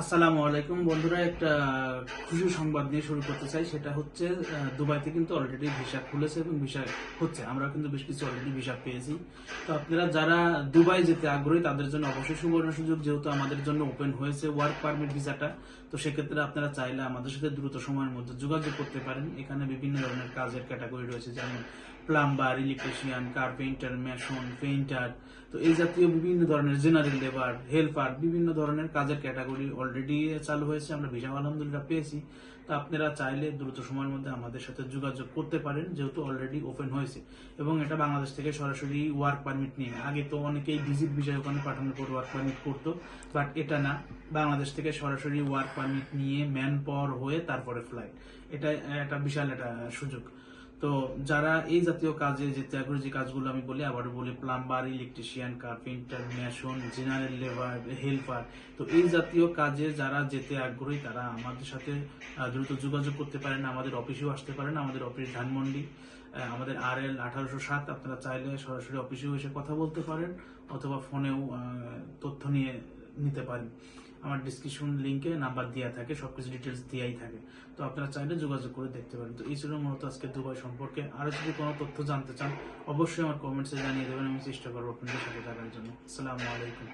আসসালামু আলাইকুম। বন্ধুরা, একটা খুশি সংবাদ নিয়ে শুরু করতে চাই। সেটা হচ্ছে দুবাইতে কিন্তু অলরেডি ভিসা খুলেছে এবং ভিসা হচ্ছে। আমরা কিন্তু বেশ কিছু অলরেডি ভিসা পেয়েছি। তো আপনারা যারা দুবাই যেতে আগ্রহী, তাদের জন্য অবশ্যই সুবর্ণ সুযোগ, যেহেতু আমাদের জন্য ওপেন হয়েছে ওয়ার্ক পারমিট ভিসাটা তো সেক্ষেত্রে আপনারা চাইলে আমাদের সাথে দ্রুত সময়ের মধ্যে যোগাযোগ করতে পারেন। এখানে বিভিন্ন ধরনের কাজের ক্যাটাগরি রয়েছে, যেমন plumber electrician carpenter mason painter তো এই জাতীয় বিভিন্ন ধরনের জেনারেল লেবার হেল্পার বিভিন্ন ধরনের কাজের ক্যাটাগরি অলরেডি চালু হয়েছে, আমরা ভিসা আলহামদুলিল্লাহ পেয়েছি। তো আপনারা চাইলে দ্রুত সময়ের মধ্যে আমাদের সাথে যোগাযোগ করতে পারেন, যেহেতু অলরেডি ওপেন হয়েছে। এবং এটা বাংলাদেশ থেকে সরাসরি ওয়ার্ক পারমিট নিয়ে আগে তো অনেকেই ভিজিট বিষয় ওখানে পাঠানোর পর ওয়ার্ক পারমিট করতো বাট এটা না। বাংলাদেশ থেকে সরাসরি ওয়ার্ক পারমিট নিয়ে ম্যান পাওয়ার হয়ে তারপরে ফ্লাইট এটা একটা বিশাল একটা সুযোগ। তো যারা এই জাতীয় কাজে যেতে আগ্রহী যে কাজগুলো আমি বলি, আবার বলি plumber electrician carpenter mason general labour helper তো এই জাতীয় কাজে যারা যেতে আগ্রহী, তারা আমাদের সাথে দ্রুত যোগাযোগ করতে পারেন। আমাদের অফিসেও আসতে পারেন। আমাদের অফিস ধানমন্ডি আমাদের আর এল আঠারোশো সাত, আপনারা চাইলে সরাসরি অফিসেও এসে কথা বলতে পারেন, অথবা ফোনেও তথ্য নিয়ে নিতে পারেন। আমার ডিসক্রিপশন লিঙ্কে নাম্বার দেওয়া থাকে, সবকিছু ডিটেলস দেওয়াই থাকে। তো আপনারা চাইলে যোগাযোগ করে দেখতে পারেন। তো এই ছিল মূলত আজকে দুবাই সম্পর্কে। আরও যদি কোনো তথ্য জানতে চান, অবশ্যই আমার কমেন্টসে জানিয়ে দেবেন, আমি চেষ্টা করব আপনাদের সাথে থাকার জন্য। আসসালামু আলাইকুম।